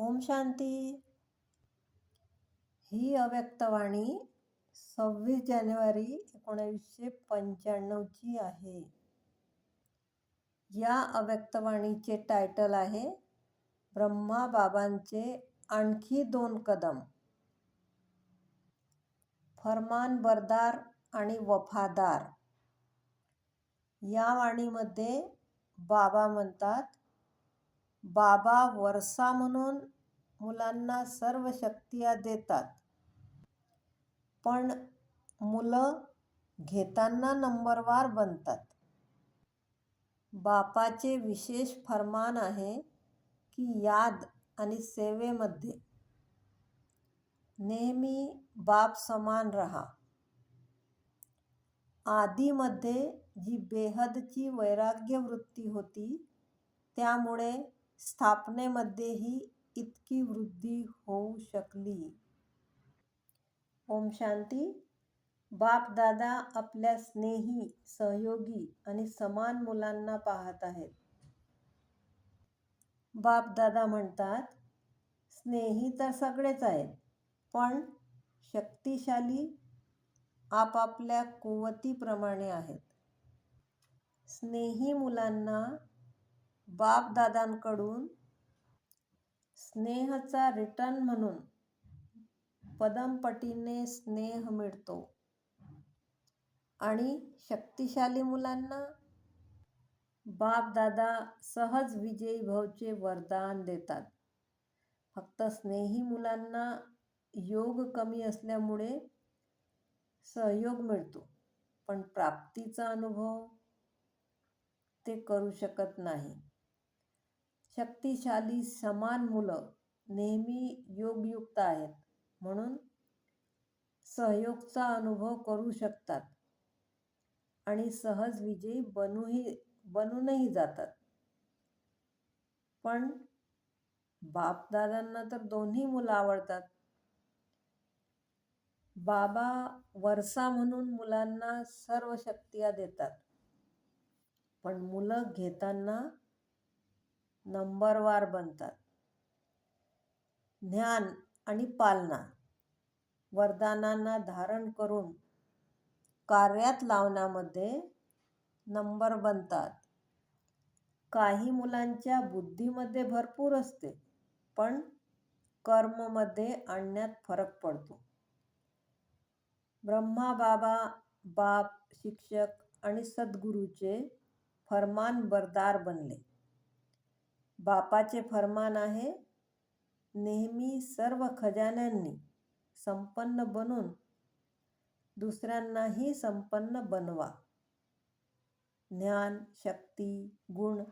ओम शांती. ही अव्यक्तवाणी सव्वीस जानेवारी एकोणावीसशे पंच्याण्णवची आहे. या अव्यक्तवाणीचे टायटल आहे ब्रह्मा बाबांचे आणखी दोन कदम. फरमान बरदार आणि वफादार. या वाणीमध्ये बाबा म्हणतात बाबा वरसा म्हणून मुलांना सर्व शक्तिया देतात. पण मुलं घेताना नंबरवार बनतात. बापाचे विशेष फरमान आहे की याद आणि सेवेमध्ये. नेहमी बाप समान रहा. आदीमध्ये जी बेहदची वैराग्य वृत्ती होती त्यामुळे स्थापनेमध्येही इतकी वृद्धी होऊ शकली. ओम शांती. बाप दादा आपल्या स्नेही सहयोगी आणि समान मुलांना पाहत आहेत. बाप दादा म्हणतात स्नेही तर सगळेच आहेत पण शक्तिशाली आपापल्या कुवतीप्रमाणे आहेत. स्नेही मुलांना बापदादांकडून स्नेहचा रिटर्न म्हणून पदमपटीने स्नेह मिळतो. आणि शक्तिशाली मुलांना बापदादा सहज विजयी भवचे वरदान देतात. फक्त स्नेही मुलांना योग कमी असल्यामुळे सहयोग मिळतो पण प्राप्तीचा अनुभव ते करू शकत नाही. शक्तिशाली समान मुलं नेहमी योगयुक्त आहेत. म्हणून सहयोगचा अनुभव करू शकतात. आणि सहज विजयी बनूही बनूनही जातात. पण बापदादांना तर दोन्ही मुलं आवडतात. बाबा वरसा म्हणून मुलांना सर्व शक्तिया देतात. पण मुलं घेताना नंबरवार बनतात. ज्ञान आणि पालना. वरदानांना धारण करून कार्यात लावण्यामध्ये नंबर बनतात. काही मुलांच्या बुद्धीमध्ये भरपूर असते पण कर्ममध्ये आणण्यात फरक पडतो. ब्रह्मा बाबा बाप शिक्षक आणि सद्गुरूचे फरमान बरदार बनले. बापाचे फरमान आहे. नेहमी सर्व खजान्यांनी संपन्न बनून दुसऱ्यांनाही संपन्न बनवा. ज्ञान शक्ती गुण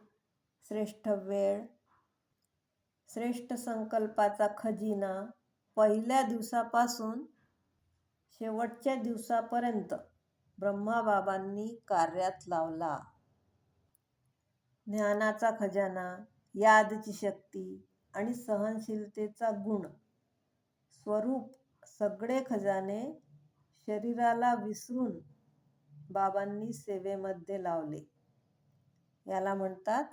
श्रेष्ठ वेळ श्रेष्ठ संकल्पाचा खजिना पहिल्या दिवसापासून शेवटच्या दिवसापर्यंत ब्रह्माबाबांनी कार्यात लावला. ज्ञानाचा खजाना यादची शक्ती आणि सहनशीलतेचा गुण. स्वरूप सगळे खजाने शरीराला विसरून बाबांनी सेवेमध्ये लावले. याला म्हणतात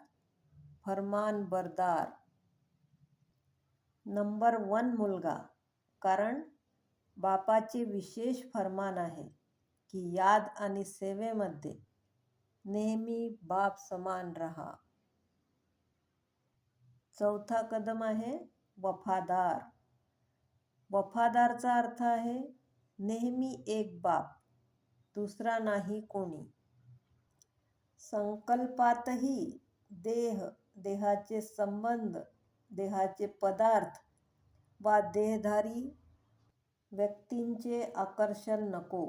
फरमान बरदार. नंबर वन मुलगा कारण बापाचे विशेष फरमान आहे की याद आणि सेवेमध्ये नेहमी बाप समान रहा. चौथा कदम आहे वफादार. वफादारचा अर्थ आहे नेहमी एक बाप दुसरा नाही कोणी. संकल्पातही देह देहाचे संबंध देहाचे पदार्थ वा देहधारी व्यक्तींचे आकर्षण नको.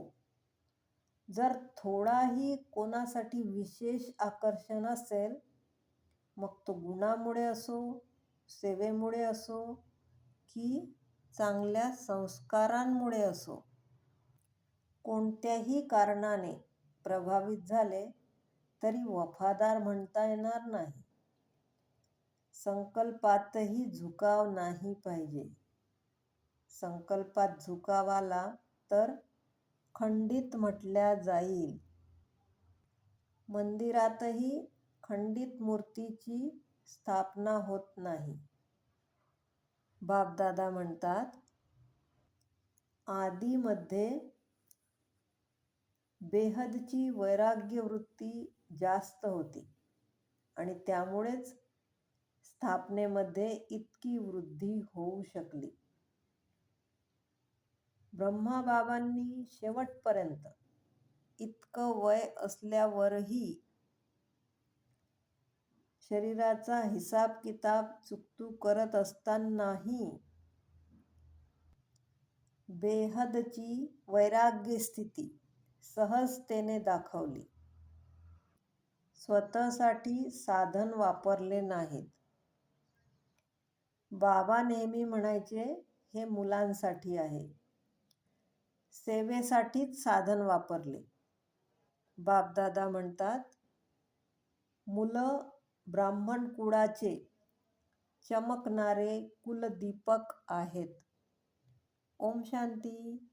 जर थोडाही कोणासाठी विशेष आकर्षण असेल मग तो गुणामुळे असो सेवेमुळे असो की चांगल्या संस्कारांमुळे असो. कोणत्याही कारणाने प्रभावित झाले तरी वफादार म्हणता येणार नाही. संकल्पातही झुकाव नाही पाहिजे. संकल्पात झुकावाला तर खंडित म्हटल्या जाईल. मंदिरातही खंडित मूर्तीची स्थापना होत नाही. बापदादा म्हणतात आदीमध्ये बेहदची वैराग्य वृत्ती जास्त होती आणि त्यामुळेच स्थापनेमध्ये इतकी वृद्धी होऊ शकली. ब्रह्माबाबांनी शेवटपर्यंत इतकं वय असल्यावरही शरीराचा हिसाब किताब चुकतू करत असतानाही बेहदची वैराग्य स्थिती सहजतेने दाखवली. स्वतःसाठी साधन वापरले नाहीत. बाबा नेहमी म्हणायचे हे मुलांसाठी आहे. सेवेसाठीच साधन वापरले. बापदादा म्हणतात मुलं ब्राह्मण कुळाचे चमकणारे कुलदीपक आहेत. ओम शांती.